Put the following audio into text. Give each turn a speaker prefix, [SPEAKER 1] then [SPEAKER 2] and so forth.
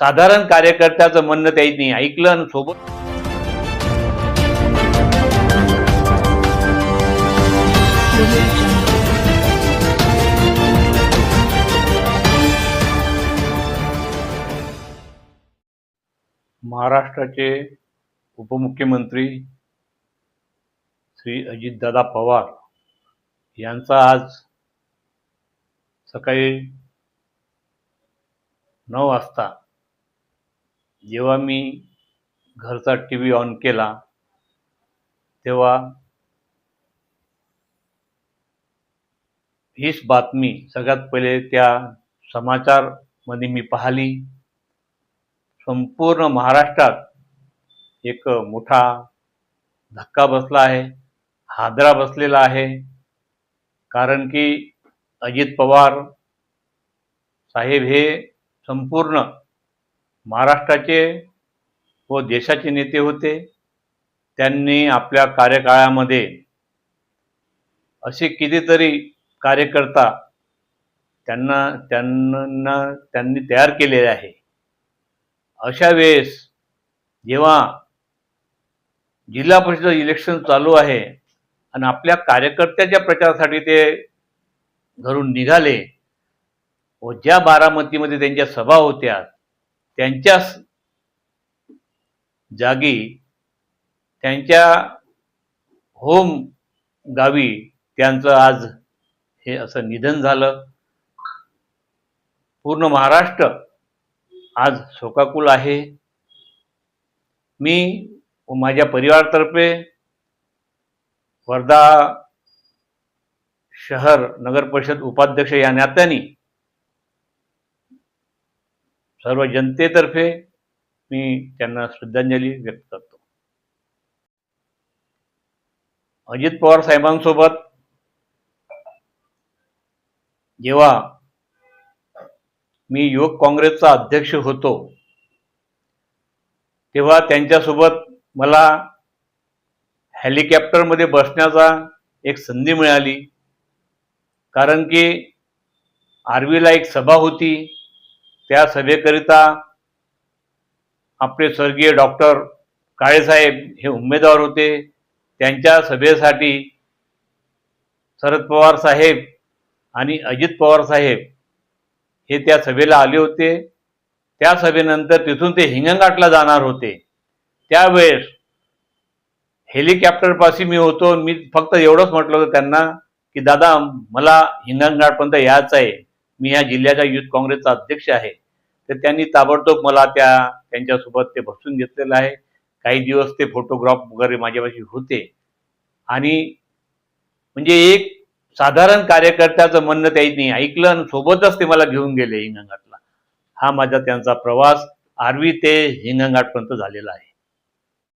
[SPEAKER 1] साधारण कार्यकर्त्याचं म्हणणं त्यांनी ऐकलं आणि सोबत महाराष्ट्राचे उपमुख्यमंत्री श्री अजितदादा पवार यांचा आज सकाळी नऊ वाजता जेव्हा मी घरचा टी व्ही ऑन केला तेव्हा हीच बातमी सगळ्यात पहिले त्या समाचारमध्ये मी पाहिली. संपूर्ण महाराष्ट्रात एक मोठा धक्का बसला आहे हादरा बसलेला आहे. कारण की अजित पवार साहेब हे संपूर्ण महाराष्ट्राचे व देशाचे नेते होते. त्यांनी आपल्या कार्यकाळामध्ये असे कितीतरी कार्यकर्ता त्यांना त्यांना त्यांनी तयार केलेले आहे. अशा वेळेस जेव्हा जिल्हा परिषद इलेक्शन चालू आहे आणि आपल्या कार्यकर्त्याच्या प्रचारासाठी ते घरून निघाले व ज्या बारामतीमध्ये त्यांच्या सभा होत्या त्यांच्याच जागी त्यांच्या होम गावी त्यांचं आज हे असं निधन झालं. पूर्ण महाराष्ट्र आज शोकाकुल आहे. मी व माझ्या परिवारातर्फे वर्धा शहर नगर परिषद उपाध्यक्ष या नात्याने सर्व जनतेतर्फे मी त्यांना श्रद्धांजली व्यक्त करतो. अजित पवार साहेबांसोबत जेव्हा मी युवक काँग्रेसचा अध्यक्ष होतो तेव्हा त्यांच्यासोबत मला हेलिकॉप्टरमध्ये बसण्याचा एक संधी मिळाली. कारण की आर्वीला एक सभा होती. त्या सभेकरिता आपले स्वर्गीय डॉक्टर काळेसाहेब हे उमेदवार होते. त्यांच्या सभेसाठी शरद पवार साहेब आणि अजित पवार साहेब हे त्या सभेला आले होते. त्या सभेनंतर तिथून ते हिंगणघाटला जाणार होते. त्यावेळेस हेलिकॉप्टरपाशी मी होतो. मी फक्त एवढंच म्हटलं होतं त्यांना की दादा मला हिंगणघाटपर्यंत यायचं आहे. मी या जिल्ह्याचा युथ काँग्रेसचा अध्यक्ष आहे. तर त्यांनी ताबडतोब मला त्या त्यांच्यासोबत ते बसून घेतलेलं आहे. काही दिवस ते फोटोग्राफ वगैरे माझ्यापाशी होते. आणि म्हणजे एक साधारण कार्यकर्त्याचं म्हणणं त्यांनी ऐकलं आणि सोबतच ते मला घेऊन गेले हिंगणघाटला. हा माझा त्यांचा प्रवास. आरवी ते हिंगणघाटपर्यंत झालेला आहे.